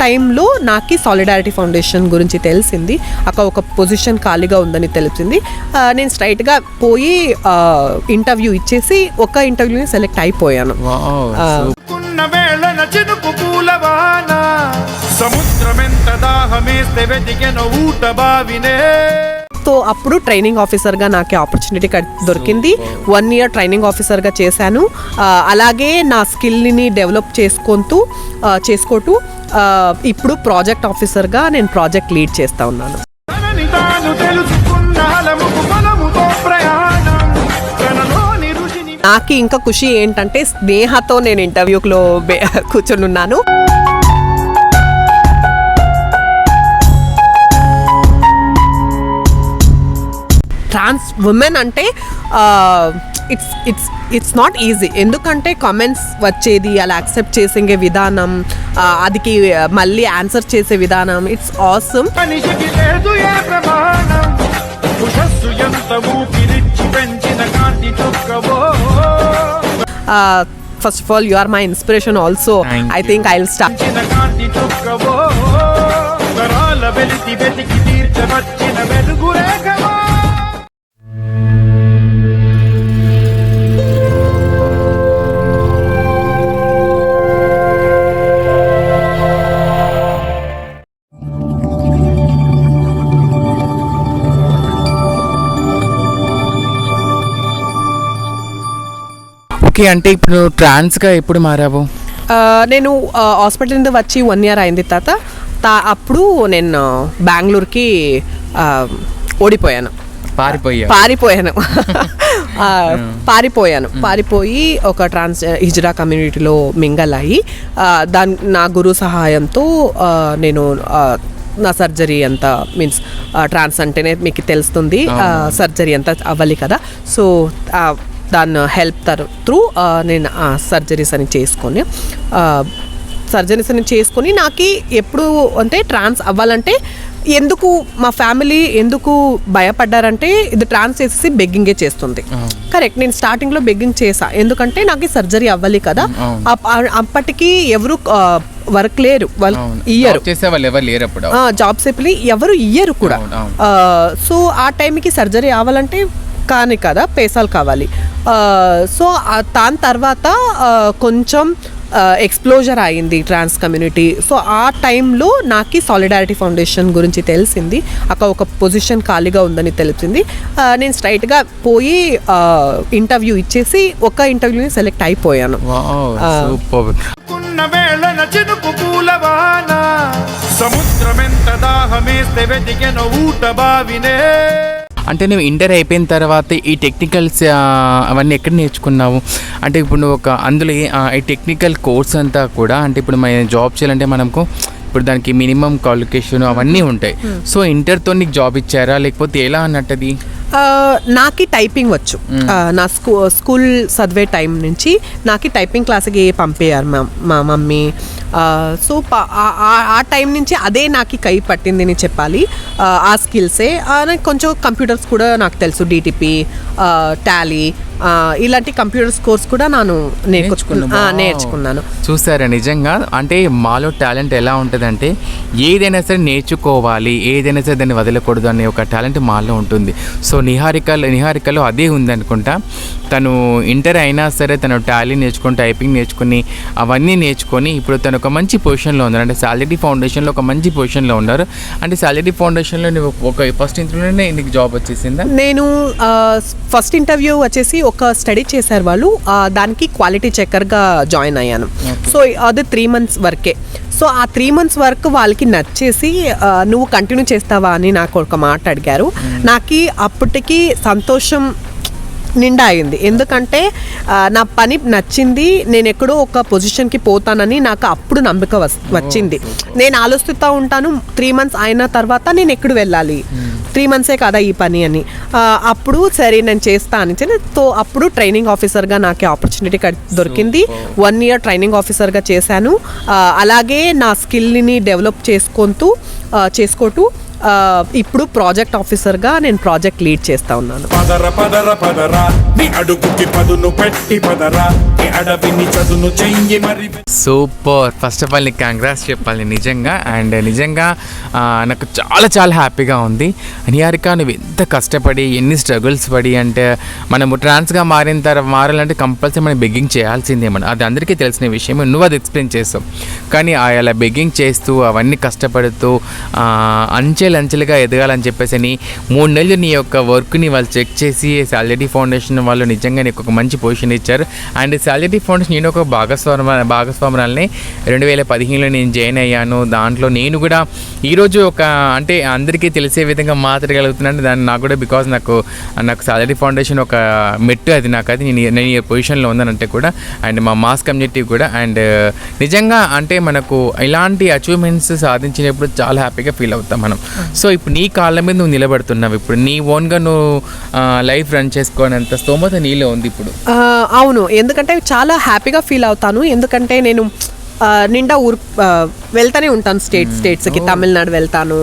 టైంలో నాకు solidarity foundation గురించి తెలిసింది. అక్కడ ఒక పొజిషన్ ఖాళీగా ఉందని తెలిసింది. నేను స్ట్రైట్గా పోయి ఇంటర్వ్యూ ఇచ్చేసి ఒక ఇంటర్వ్యూని సెలెక్ట్ అయిపోయాను. సముద్రమెంత దాహమేస్తే వెతికెన ఊట బావినే. సో అప్పుడు ట్రైనింగ్ ఆఫీసర్గా నాకు ఆపర్చునిటీ దొరికింది. వన్ ఇయర్ ట్రైనింగ్ ఆఫీసర్గా చేశాను. అలాగే నా స్కిల్ని డెవలప్ చేసుకుంటూ చేసుకుంటూ ఇప్పుడు ప్రాజెక్ట్ ఆఫీసర్గా నేను ప్రాజెక్ట్ లీడ్ చేస్తూ ఉన్నాను. నాకు ఇంకా ఖుషి ఏంటంటే స్నేహతో నేను ఇంటర్వ్యూలో కూర్చొని ఉన్నాను ట్రాన్స్ ఉమెన్ అంటే it's it's it's not easy ఎందుకంటే కామెంట్స్ వచ్చేది అలా యాక్సెప్ట్ చేసే విధానం అదికి మళ్ళీ ఆన్సర్ చేసే విధానం it's awesome first of all you are my inspiration also I you. Think I will start తీర్చవచ్చిన okay అంటే ఇప్పుడు ట్రాన్స్గా ఎప్పుడు మారావు? నేను హాస్పిటల్ నుండి వచ్చి వన్ ఇయర్ అయింది తాత. తా అప్పుడు నేను బెంగళూరుకి ఓడిపోయాను. పారిపోయా పారిపోయాను. ఆ, పారిపోయాను. పారిపోయి ఒక ట్రాన్స్ హిజ్రా కమ్యూనిటీలో మింగల్ అయ్యి దాని నా గురు సహాయంతో నేను నా సర్జరీ అంతా మీన్స్ ట్రాన్స్ అంటేనే మీకు తెలుస్తుంది. సర్జరీ అంతా అవ్వాలి కదా. సో దాని హెల్ప్ తర్ త్రూ నేను సర్జరీస్ అని చేసుకొని సర్జరీస్ అని చేసుకొని నాకు ఎప్పుడు అంటే ట్రాన్స్ అవ్వాలంటే ఎందుకు మా ఫ్యామిలీ ఎందుకు భయపడ్డారంటే ఇది ట్రాన్స్ చేసేసి బెగ్గింగే చేస్తుంది. కరెక్ట్ నేను స్టార్టింగ్లో బెగ్గింగ్ చేసా ఎందుకంటే నాకు సర్జరీ అవ్వాలి కదా. అప్పటికి ఎవరు వర్క్ లేరు. వాళ్ళు. ఇయ్యరు. చేసే వాళ్ళు ఎవరు ఇయ్యరు కూడా. సో ఆ టైంకి సర్జరీ అవ్వాలంటే కానీ కదా పేసాలు కావాలి. సో ఆ దాని తర్వాత ఆ, కొంచెం ఎక్స్ప్లోజర్ అయింది ట్రాన్స్ కమ్యూనిటీ సో ఆ టైంలో నాకు సాలిడారిటీ ఫౌండేషన్ గురించి తెలిసింది. అక్కడ ఒక పొజిషన్ ఖాళీగా ఉందని తెలిసింది. నేను స్ట్రైట్గా పోయి ఇంటర్వ్యూ ఇచ్చేసి ఒక ఇంటర్వ్యూని సెలెక్ట్ అయిపోయాను. సముద్రమెంత దాహమేస్తే వెతికెన ఊట బావినే అంటే నువ్వు ఇంటర్ అయిపోయిన తర్వాత ఈ టెక్నికల్స్ అవన్నీ ఎక్కడ నేర్చుకున్నావు? అంటే ఇప్పుడు నువ్వు ఒక అందులో ఈ టెక్నికల్ కోర్స్ అంతా కూడా అంటే ఇప్పుడు మన జాబ్ చేయాలంటే మనకు ఇప్పుడు దానికి మినిమం క్వాలిఫికేషన్ అవన్నీ ఉంటాయి. సో ఇంటర్తో నీకు జాబ్ ఇచ్చారా? లేకపోతే ఎలా అన్నట్టది? ఆ, నాకి టైపింగ్ వచ్చు. నా స్కూ స్కూల్ చదివే టైం నుంచి నాకి టైపింగ్ క్లాస్కి పంపేయారు మా మా మమ్మీ. సో ఆ- టైం నుంచి అదే నాకు కై పట్టింది అని చెప్పాలి. ఆ, స్కిల్సే నాకు కొంచెం కంప్యూటర్స్ కూడా నాకు తెలుసు. డిటిపి టాలీ ఇలాంటి కంప్యూటర్స్ కోర్స్ కూడా నేను నేర్చుకున్నాను? నేర్చుకున్నాను. చూసారా నిజంగా? అంటే మాలో టాలెంట్ ఎలా ఉంటుందంటే ఏదైనా సరే నేర్చుకోవాలి ఏదైనా సరే దాన్ని వదలకూడదు అనే ఒక టాలెంట్ మాలో ఉంటుంది. సో నిహారిక నిహారికలో అదే ఉందనుకుంటా. తను ఇంటర్ అయినా సరే తను టాలీ నేర్చుకుని టైపింగ్ నేర్చుకుని అవన్నీ నేర్చుకొని ఇప్పుడు తను ఒక మంచి పొజిషన్లో ఉన్నారు. అంటే సాలిటీ ఫౌండేషన్లో ఒక మంచి పొజిషన్లో ఉన్నారు. అంటే సాలిటీ ఫౌండేషన్లో ఒక ఫస్ట్ ఇంటర్వ్యూలోనే నీకు జాబ్ వచ్చేసిందా? నేను ఫస్ట్ ఇంటర్వ్యూ వచ్చేసి ఒక స్టడీ చేశారు వాళ్ళు. దానికి క్వాలిటీ చెక్కర్గా జాయిన్ అయ్యాను. సో అది త్రీ మంత్స్ వరకే సో ఆ త్రీ మంత్స్ వర్క్ వాళ్ళకి నచ్చేసి నువ్వు కంటిన్యూ చేస్తావా అని నాకు ఒక మాట అడిగారు. నాకు అప్పటికి సంతోషం నిండా అయింది ఎందుకంటే నా పని నచ్చింది నేను ఎక్కడో ఒక పొజిషన్కి పోతానని నాకు అప్పుడు నమ్మక వచ్చింది. నేను ఆలోచిస్తూ ఉంటాను త్రీ మంత్స్ అయిన తర్వాత నేను ఎక్కడ వెళ్ళాలి? త్రీ మంత్సే కదా ఈ పని అని. అప్పుడు సరే నేను చేస్తా అని చెప్పి, తో అప్పుడు ట్రైనింగ్ ఆఫీసర్గా నాకు ఆపర్చునిటీ దొరికింది. వన్ ఇయర్ ట్రైనింగ్ ఆఫీసర్గా చేశాను. అలాగే నా స్కిల్ని డెవలప్ చేసుకుంటూ చేసుకుంటూ ఇప్పుడు ప్రాజెక్ట్ ఆఫీసర్గా నేను ప్రాజెక్ట్ లీడ్ చేస్తా ఉన్నాను. పదర పదర పదరా. నీ అడుగుకి పదును పెట్టి పదరా. నీ అడవిని చదును చెయ్యి మరి సూపర్. ఫస్ట్ ఆఫ్ ఆల్ నీకు కంగ్రాట్స్ చెప్పాలి నిజంగా. అండ్ నిజంగా నాకు చాలా చాలా హ్యాపీగా ఉంది. నిహారిక నువ్వు ఎంత కష్టపడి ఎన్ని స్ట్రగుల్స్ పడి అంటే మనము ట్రాన్స్గా మారిన తర్వాత మారాలంటే కంపల్సరీ మనం బెగ్గింగ్ చేయాల్సిందే మనం. అది అందరికీ తెలిసిన విషయం నువ్వు అది ఎక్స్ప్లెయిన్ చేస్తావు కానీ ఆ అలా బెగ్గింగ్ చేస్తూ అవన్నీ కష్టపడుతూ ఆ, అంచెలంచెలుగా ఎదగాలని చెప్పేసి అని మూడు నెలలు నీ యొక్క వర్క్ని వాళ్ళు చెక్ చేసి సాలరీ ఫౌండేషన్ వాళ్ళు నిజంగా నీకు ఒక మంచి పొజిషన్ ఇచ్చారు. అండ్ సాలరీ ఫౌండేషన్ నేను ఒక భాగస్వామ భాగస్వామురాలని రెండు వేల పదిహేనులో నేను జాయిన్ అయ్యాను. దాంట్లో నేను కూడా ఈరోజు ఒక అంటే అందరికీ తెలిసే విధంగా మాట్లాడగలుగుతున్నాను దాన్ని నాకు కూడా బికాజ్ నాకు నాకు సాలరీ ఫౌండేషన్ ఒక మెట్టు అది నాకు అది. నేను నేను ఈ పొజిషన్లో ఉందనంటే కూడా అండ్ మా మాస్ కమ్యూనిటీ కూడా అండ్ నిజంగా అంటే మనకు ఇలాంటి అచీవ్మెంట్స్ సాధించినప్పుడు చాలా హ్యాపీగా ఫీల్ అవుతాం మనం. సో ఇప్పుడు నీ కాళ్ళ మీద నువ్వు నిలబడుతున్నావు. ఇప్పుడు నీ ఓన్గా నువ్వు లైఫ్ రన్ చేసుకోనంత స్తోమత నీలో ఉంది ఇప్పుడు. అవును. ఎందుకంటే చాలా హ్యాపీగా ఫీల్ అవుతాను. ఎందుకంటే నేను నిండా ఊరు వెళ్తానే ఉంటాను స్టేట్ స్టేట్స్కి. తమిళనాడు వెళ్తాను.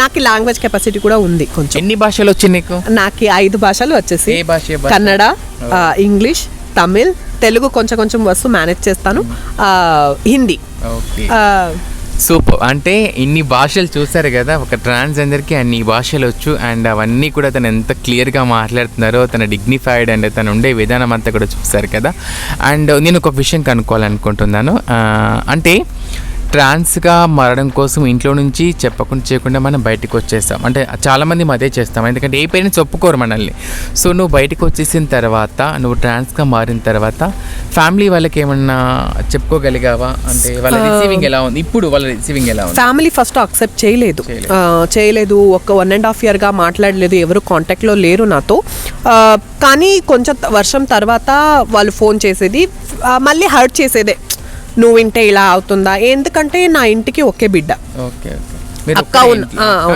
నాకు లాంగ్వేజ్ కెపాసిటీ కూడా ఉంది కొంచెం. ఎన్ని భాషలు వచ్చి నీకు? నాకు ఐదు భాషలు వచ్చేసి? కన్నడ ఇంగ్లీష్ తమిళ్ తెలుగు కొంచెం కొంచెం వస్తూ మేనేజ్ చేస్తాను. హిందీ. సూపర్. అంటే ఇన్ని భాషలు చూసారు కదా ఒక ట్రాన్స్జెండర్కి అన్ని భాషలు వచ్చు అండ్ అవన్నీ కూడా తను ఎంత క్లియర్గా మాట్లాడుతున్నారో తన డిగ్నిఫైడ్ అండ్ తను ఉండే విధానం అంతా కూడా చూసారు కదా. అండ్ నేను ఒక విషయం కనుక్కోవాలనుకుంటున్నాను. అంటే ట్రాన్స్గా మారడం కోసం ఇంట్లో నుంచి చెప్పకుండా చేయకుండా మనం బయటకు వచ్చేస్తాం అంటే చాలామంది అదే చేస్తాం. ఎందుకంటే ఏ పేరెంట్స్ ఒప్పుకోరు మనల్ని. సో నువ్వు బయటకు వచ్చేసిన తర్వాత నువ్వు ట్రాన్స్గా మారిన తర్వాత ఫ్యామిలీ వాళ్ళకి ఏమన్నా చెప్పుకోగలిగావా? అంటే వాళ్ళ రిసీవింగ్ ఎలా ఉంది? ఇప్పుడు వాళ్ళ రిసీవింగ్ ఎలా ఉంది? ఫ్యామిలీ ఫస్ట్ అక్సెప్ట్ చేయలేదు. చేయలేదు. ఒక వన్ అండ్ హాఫ్ ఇయర్గా మాట్లాడలేదు. ఎవరు కాంటాక్ట్లో లేరు నాతో. కానీ కొంచెం వర్షం తర్వాత వాళ్ళు ఫోన్ చేసేది మళ్ళీ హర్ట్ చేసేదే. నువ్వు వింటే ఇలా అవుతుందా? ఎందుకంటే నా ఇంటికి ఒకే బిడ్డ. ఓకే మీరు అక్క.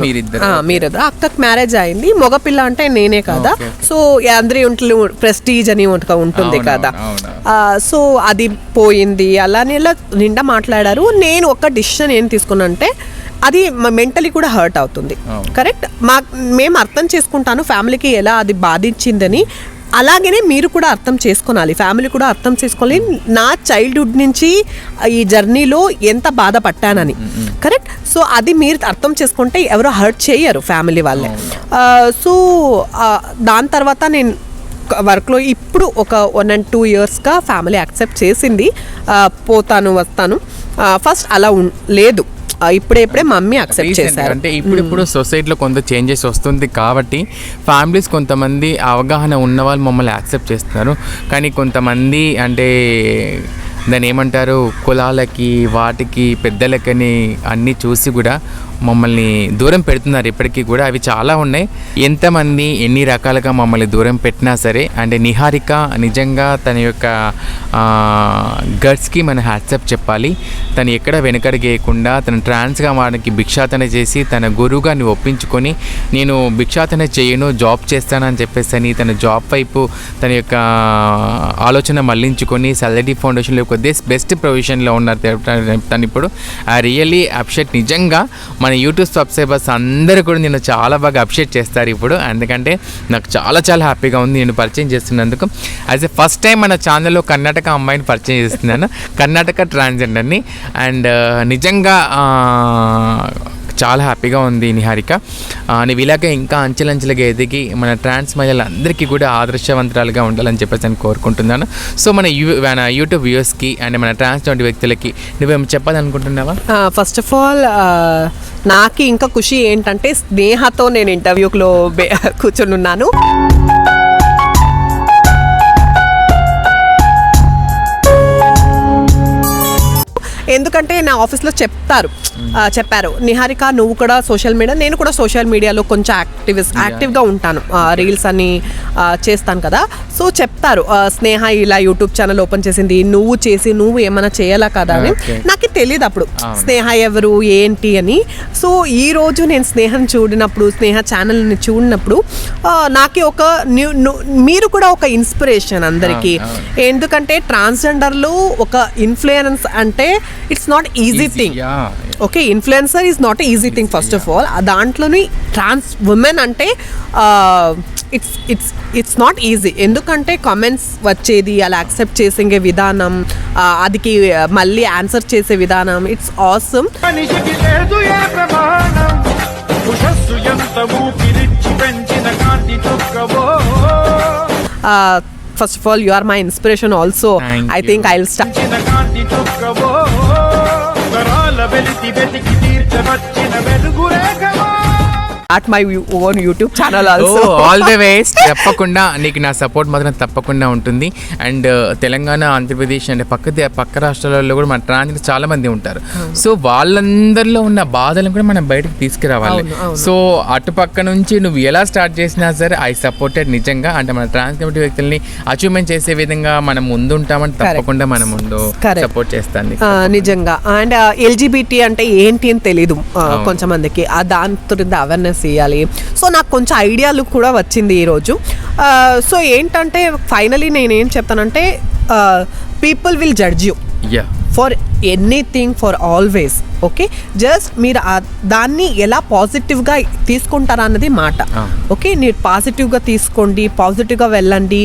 మీరిద్దరు. మీరిద్దరు. అక్కకి మ్యారేజ్ అయింది. మగపిల్ల అంటే నేనే కదా. సో అందరి ఇంట్లో ప్రెస్టీజ్ అని ఒక ఉంటుంది కదా. సో అది పోయింది. అలానే ఇలా నిండా మాట్లాడారు. నేను ఒక డిసిషన్ ఏం తీసుకున్నా అంటే అది మెంటలీ కూడా హర్ట్ అవుతుంది. కరెక్ట్ మా మేము అర్థం చేసుకుంటాను ఫ్యామిలీకి ఎలా అది బాధించిందని. అలాగనే మీరు కూడా అర్థం చేసుకోనాలి. ఫ్యామిలీ కూడా అర్థం చేసుకోవాలి. నా చైల్డ్హుడ్ నుంచి ఈ జర్నీలో ఎంత బాధపడ్డానని. కరెక్ట్? సో అది మీరు అర్థం చేసుకుంటే ఎవరో హర్ట్ చేయరు ఫ్యామిలీ వాళ్ళే. సో దాని తర్వాత నేను వర్క్లో ఇప్పుడు ఒక వన్ అండ్ టూ ఇయర్స్గా ఫ్యామిలీ యాక్సెప్ట్ చేసింది. పోతాను వస్తాను. ఫస్ట్ అలా లేదు. ఇప్పుడే ఇప్పుడే మమ్మీ గా చేశారు. అంటే ఇప్పుడు ఇప్పుడు సొసైటీలో కొంత చేంజెస్ వస్తుంది కాబట్టి ఫ్యామిలీస్ కొంతమంది అవగాహన ఉన్న వాళ్ళు మమ్మల్ని యాక్సెప్ట్ చేస్తున్నారు. కానీ కొంతమంది అంటే దాన్ని ఏమంటారు కులాలకి వాటికి పెద్దలకని అన్నీ చూసి కూడా మమ్మల్ని దూరం పెడుతున్నారు ఇప్పటికీ కూడా. అవి చాలా ఉన్నాయి. ఎంతమంది ఎన్ని రకాలుగా మమ్మల్ని దూరం పెట్టినా సరే అంటే నిహారిక నిజంగా తన యొక్క గట్స్కి మన హ్యాట్సప్ చెప్పాలి. తను ఎక్కడ వెనకడిగేయకుండా తన ట్రాన్స్గా వాడికి భిక్షాటన చేసి తన గురువుగా నువ్వు ఒప్పించుకొని నేను భిక్షాటన చేయను జాబ్ చేస్తానని చెప్పేసి అని తన జాబ్ వైపు తన యొక్క ఆలోచన మళ్ళించుకొని సల్లడి ఫౌండేషన్లో కొద్ది బెస్ట్ ప్రొవిజన్లో ఉన్నారు తను- తను ఇప్పుడు ఆ రియల్లీ అప్షెట్ నిజంగా మన యూట్యూబ్ సబ్స్క్రైబర్స్ అందరూ కూడా నేను చాలా బాగా అప్షేట్ చేస్తారు ఇప్పుడు. ఎందుకంటే నాకు చాలా చాలా హ్యాపీగా ఉంది నేను పరిచయం చేస్తున్నందుకు. యాజ్ ఎ ఫస్ట్ టైం మన ఛానల్లో కర్ణాటక అమ్మాయిని పరిచయం చేస్తున్నాను. కర్ణాటక ట్రాన్స్జెండర్ని అండ్ uh, నిజంగా uh, చాలా హ్యాపీగా ఉంది నిహారిక. నువ్వు ఇలాగే ఇంకా అంచెలంచెలుగా ఎదిగి మన ట్రాన్స్ మహిళలందరికీ కూడా ఆదర్శవంతరాలుగా ఉండాలని చెప్పేసి నేను కోరుకుంటున్నాను. సో మన యూ మన యూట్యూబ్ వ్యూస్కి అండ్ మన ట్రాన్స్ వంటి వ్యక్తులకి నువ్వేం చెప్పాలనుకుంటున్నావా? ఫస్ట్ ఆఫ్ ఆల్ నాకు ఇంకా ఖుషి ఏంటంటే స్నేహతో నేను ఇంటర్వ్యూలో కూర్చొని ఉన్నాను ఎందుకంటే నా ఆఫీస్లో చెప్తారు. చెప్పారు. నిహారిక నువ్వు కూడా సోషల్ మీడియా నేను కూడా సోషల్ మీడియాలో కొంచెం యాక్టివిస్ యాక్టివ్గా ఉంటాను. రీల్స్ అని చేస్తాను కదా. సో చెప్తారు. స్నేహ ఇలా యూట్యూబ్ ఛానల్ ఓపెన్ చేసింది నువ్వు చేసి నువ్వు ఏమైనా చేయాలా కదా అని. నాకు తెలియదు అప్పుడు. స్నేహ ఎవరు ఏంటి అని. సో ఈ రోజు నేను స్నేహం చూడినప్పుడు స్నేహ ఛానల్ని చూడినప్పుడు నాకే ఒక మీరు కూడా ఒక ఇన్స్పిరేషన్ అందరికీ. ఎందుకంటే ట్రాన్స్జెండర్లు ఒక ఇన్ఫ్లుయెన్స్ అంటే it's not easy thing. Okay influencer is not easy thing first of all దాంట్లోని ట్రాన్స్ ఉమెన్ అంటే it's it's it's not easy ఎందుకంటే కామెంట్స్ వచ్చేది అలా యాక్సెప్ట్ చేసే విధానం అదికి మళ్ళీ ఆన్సర్ చేసే విధానం it's awesome first of all you are my inspiration also I. Think I will start వెలితి వెతికి తీర్చవచ్చిన వెలుగు రేఖవో my own YouTube channel also all the ways తప్పకుండా నీకు నా సపోర్ట్ మాత్రం తప్పకుండా ఉంటుంది. అండ్ తెలంగాణ ఆంధ్రప్రదేశ్ అంటే పక్క పక్క రాష్ట్రాలలో కూడా మన ట్రాన్స్ చాలా మంది ఉంటారు. సో వాళ్ళందరిలో ఉన్న బాధలను కూడా మనం బయటకు తీసుకురావాలి. సో అటుపక్క నుంచి నువ్వు ఎలా స్టార్ట్ చేసినా సరే ఐ సపోర్టెడ్ నిజంగా. అంటే మన ట్రాన్స్ కమిటీ వ్యక్తుల్ని అచీవ్మెంట్ చేసే విధంగా మనం ముందుంటామని. తప్పకుండా మనం ముందు. సపోర్ట్ చేస్తాను నిజంగా. అండ్ ఎల్జిబిటీ అంటే ఏంటి అని అవును. కొంచెం మందికి దాని గురించి అవేర్నెస్ ఇవ్వాలి సో నాకు కొంచెం ఐడియాలు కూడా వచ్చింది ఈరోజు. సో ఏంటంటే ఫైనలీ నేను ఏం చెప్తానంటే people will judge you yeah for anything for always okay? Just మీరు దాన్ని ఎలా పాజిటివ్గా తీసుకుంటారా అన్నది మాట. ఓకే? మీరు పాజిటివ్గా తీసుకోండి పాజిటివ్గా వెళ్ళండి.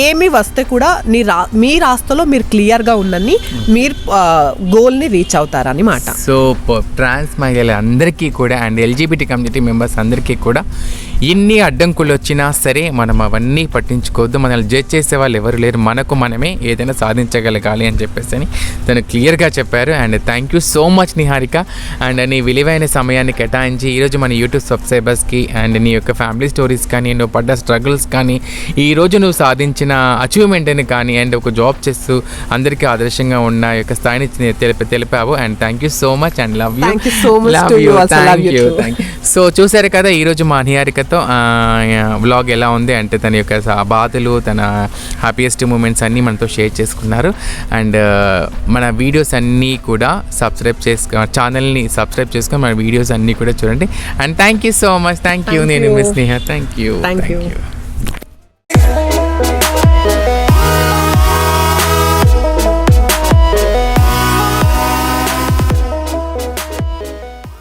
ఏమి వస్తే కూడా నీ రా మీ రాస్తలో మీరు క్లియర్గా ఉందని మీరు గోల్ని రీచ్ అవుతారని మాట. సో ట్రాన్స్ మహిళలందరికీ కూడా అండ్ ఎల్జీబీటీ కమ్యూనిటీ మెంబర్స్ అందరికీ కూడా ఎన్ని అడ్డంకులు వచ్చినా సరే మనం అవన్నీ పట్టించుకోవద్దు. మనల్ని జడ్జ్ చేసే వాళ్ళు ఎవరు లేరు. మనకు మనమే ఏదైనా సాధించగలగాలి అని చెప్పేసి అని తను క్లియర్గా చెప్పారు. And thank you so much Niharika and నీ విలువైన సమయాన్ని కేటాయించి ఈరోజు మన యూట్యూబ్ సబ్స్క్రైబర్స్కి అండ్ నీ యొక్క ఫ్యామిలీ స్టోరీస్ కానీ నువ్వు పడ్డ స్ట్రగుల్స్ కానీ ఈ రోజు నువ్వు సాధించిన అచీవ్మెంట్ని కానీ అండ్ ఒక జాబ్ చేస్తూ అందరికీ ఆదర్శంగా ఉన్న యొక్క స్థాయిని తెలిపి తెలిపావు and thank you so much and love you much to you. also. Love you too. So చూసారు కదా ఈరోజు మా నిహారికతో వ్లాగ్ ఎలా ఉంది అంటే తన యొక్క స- బాధలు తన హ్యాపీయెస్ట్ మూమెంట్స్ అన్నీ మనతో షేర్ చేసుకున్నారు. అండ్ మన వీడియోస్ అన్నీ కూడా సబ్స్క్రైబ్ చేసుకో ఛానల్ని సబ్స్క్రైబ్ చేసుకొని మన వీడియోస్ అన్నీ కూడా చూడండి. And thank you so much thank you నేను. Miss Neha thank you Thank you.